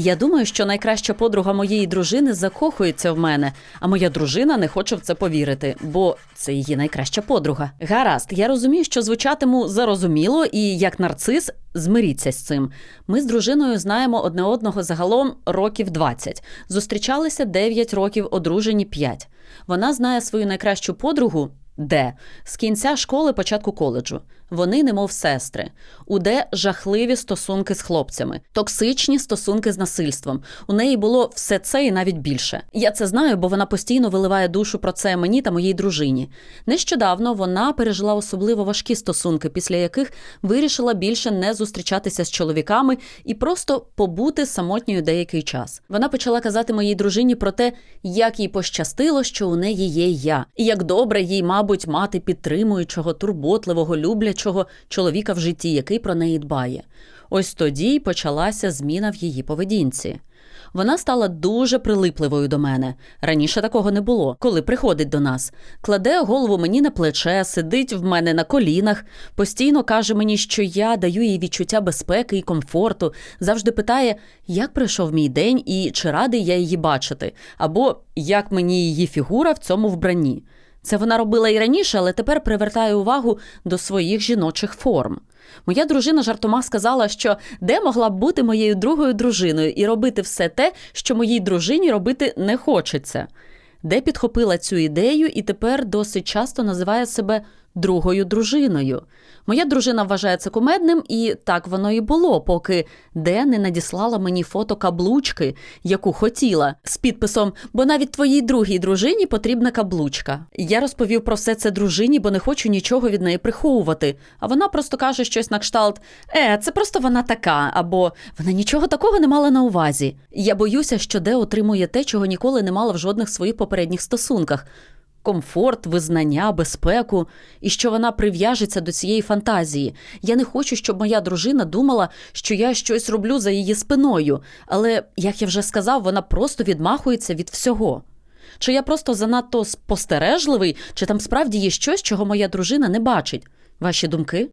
Я думаю, що найкраща подруга моєї дружини закохується в мене, а моя дружина не хоче в це повірити, бо це її найкраща подруга. Гаразд, я розумію, що звучатиму зарозуміло, і як нарцис змиріться з цим. Ми з дружиною знаємо одне одного загалом років 20. Зустрічалися 9 років, одружені 5. Вона знає свою найкращу подругу. Де з кінця школи, початку коледжу. Вони, немов сестри. У Де жахливі стосунки з хлопцями, токсичні стосунки з насильством. У неї було все це і навіть більше. Я це знаю, бо вона постійно виливає душу про це мені та моїй дружині. Нещодавно вона пережила особливо важкі стосунки, після яких вирішила більше не зустрічатися з чоловіками і просто побути самотньою деякий час. Вона почала казати моїй дружині про те, як їй пощастило, що у неї є я, і як добре їй, мабуть, мати підтримуючого, турботливого, люблячого чоловіка в житті, який про неї дбає. Ось тоді й почалася зміна в її поведінці. Вона стала дуже прилипливою до мене. Раніше такого не було. Коли приходить до нас, кладе голову мені на плече, сидить в мене на колінах, постійно каже мені, що я даю їй відчуття безпеки і комфорту, завжди питає, як пройшов мій день і чи радий я її бачити, або як мені її фігура в цьому вбранні. Це вона робила і раніше, але тепер привертає увагу до своїх жіночих форм. Моя дружина жартома сказала, що де могла б бути моєю другою дружиною і робити все те, що моїй дружині робити не хочеться. Де підхопила цю ідею і тепер досить часто називає себе другою дружиною. Моя дружина вважає це кумедним, і так воно і було, поки Де не надіслала мені фото каблучки, яку хотіла, з підписом Бо навіть твоїй другій дружині потрібна каблучка. Я розповів про все це дружині, бо не хочу нічого від неї приховувати. А вона просто каже щось на кшталт: Е, це просто вона така, або вона нічого такого не мала на увазі. Я боюся, що Де отримує те, чого ніколи не мала в жодних своїх попередніх стосунках комфорт, визнання, безпеку, і що вона прив'яжеться до цієї фантазії. Я не хочу, щоб моя дружина думала, що я щось роблю за її спиною, але, як я вже сказав, вона просто відмахується від всього. Чи я просто занадто спостережливий, чи там справді є щось, чого моя дружина не бачить? Ваші думки?